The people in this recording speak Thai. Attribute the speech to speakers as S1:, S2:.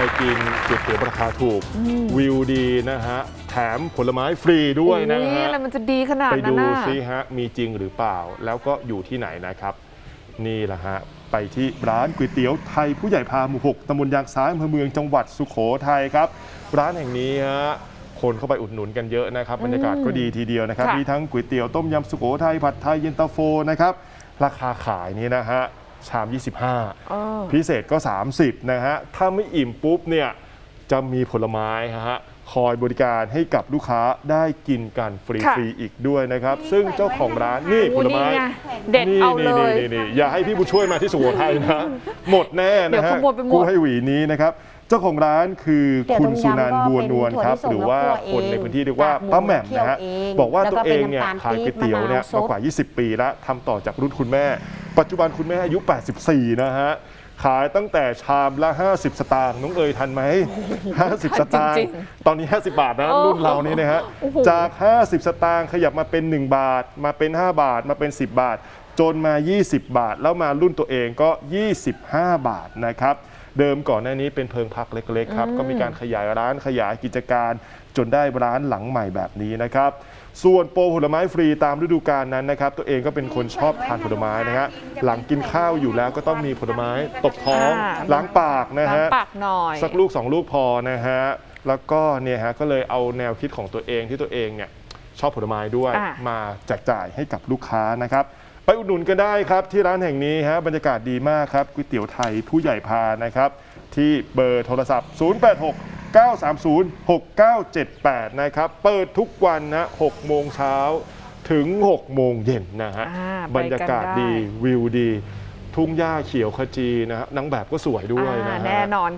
S1: ไปกินก๋วยเตี๋ยวราคาถูก วิวดีนะฮะ แถมผลไม้ฟรีด้วยนะ
S2: อุ๊ย
S1: ฮะ
S2: อะไรมันจะดีขนาด
S1: ไป
S2: นั้น
S1: ดู
S2: น่ะ
S1: ซิฮะ มีจริงหรือเปล่า แล้วก็อยู่ที่ไหนนะครับ นี่แหละฮะ ไปที่ร้านก๋วยเตี๋ยวไทยผู้ใหญ่พาหมู่หกตำบลยางซ้ายอำเภอเมืองจังหวัดสุโขทัยครับ ร้านแห่งนี้ฮะคนเข้าไปอุดหนุนกันเยอะนะครับบรรยากาศก็ดีทีเดียวนะครับ
S2: ค่ะ
S1: มีทั้งก๋วยเตี๋ยวต้มยำสุโขทัยผัดไทยเย็นตาโฟนะครับราคาขายนี่นะฮะ ชาม 25
S2: เออ
S1: พิเศษก็ 30 นะฮะ ถ้าไม่อิ่มปุ๊บเนี่ย จะมีผลไม้ฮะ คอยบริการให้กับลูกค้าได้กินกันฟ
S2: ค่ะ
S1: รีๆอีกด้วยนะครับ ซึ่งเจ้าของร้านนี่ผ
S2: โอ้
S1: ลไม้
S2: นี่ไงเด็ดเอาเลย
S1: นี่นี่อย่าให้พี่บุญช่วยมาที่สุโขทัยนะ หมดแน่
S2: เดี๋ย
S1: นะ
S2: ว
S1: ฮะ
S2: ขโมยไปหมด
S1: กู้ให้หวีนี้นะครับ เจ้าของร้านคือ
S3: เตี๋ยว
S1: คุณ
S3: ต้มยำ
S1: สุนันท์
S3: ก็
S1: บัวนวลครับ
S3: เป็นถั่วลิสง
S1: หรือว่า
S3: แล้วคั่ว
S1: คนใน
S3: เอง
S1: พื้นที่เรียกว่า
S3: จากหมู
S1: ป้าแหม่มนะฮะ
S3: เคี่ยวเอง
S1: บอกว่า
S3: แล้ว
S1: ตั
S3: ก็
S1: วเองเนี่ย
S3: เป็นน้ำตาล
S1: ขายก๋วยเตี๋ยวเนี่ย
S3: ปี๊บมะนาว
S1: มากว่า 20 ปีแล้วทำต่อจากรุ่นคุณแม่ ปัจจุบันคุณแม่อายุ 84 นะฮะ ขายตั้งแต่ชามละ 50 สตางค์น้องเอ๋ยทันไหม 50 สตางค์
S2: จริง
S1: ตอนนี้ 50 บาทนะ
S2: โอ้
S1: รุ่นเรานี่นะฮะ
S2: โอ้โห
S1: จาก 50 สตางค์ขยับมาเป็น 1 บาท มาเป็น 5 บาทมาเป็น 10 บาท จนมา 20 บาท แล้วมารุ่นตัวเองก็ 25 บาทนะครับ เดิมก่อนหน้านี้เป็นเพิงพักเล็กๆครับก็มีการขยายร้านขยายกิจการจนได้ร้านหลังใหม่แบบนี้นะครับส่วนโปรผลไม้ฟรีตามฤดูกาลนั้นนะครับ ตัวเองก็เป็นคนชอบทานผลไม้นะฮะหลังกินข้าวอยู่แล้วก็ต้องมีผลไม้ตบท้อง
S2: อ่า
S1: ล้างปากนะ
S2: ล้าง
S1: ฮะ
S2: ปากหน่อย
S1: สักลูก 2 ลูกพอนะฮะแล้วก็เนี่ยฮะก็เลยเอาแนวคิดของตัวเองที่ตัวเองเนี่ยชอบผลไม้ด้วย
S2: อะ
S1: มาแจกจ่ายให้กับลูกค้านะครับ ไปอุดหนุนกันได้ครับ ที่ร้านแห่งนี้ฮะบรรยากาศดีมากครับก๋วยเตี๋ยวไทยผู้ใหญ่พานะครับ ที่เบอร์โทรศัพท์ 086 930 6978 นะครับ เปิดทุกวันนะ6โมงเช้าถึง 6 โมงเย็นนะฮะ
S2: อ่า
S1: บรรยากาศ
S2: ไปกันได้
S1: ดีวิวดี ทุ่งหญ้าเขียวขจีนะฮะนางแบบก็สวยด้วย
S2: อ่า
S1: นะฮะ
S2: แน่นอนค่ะ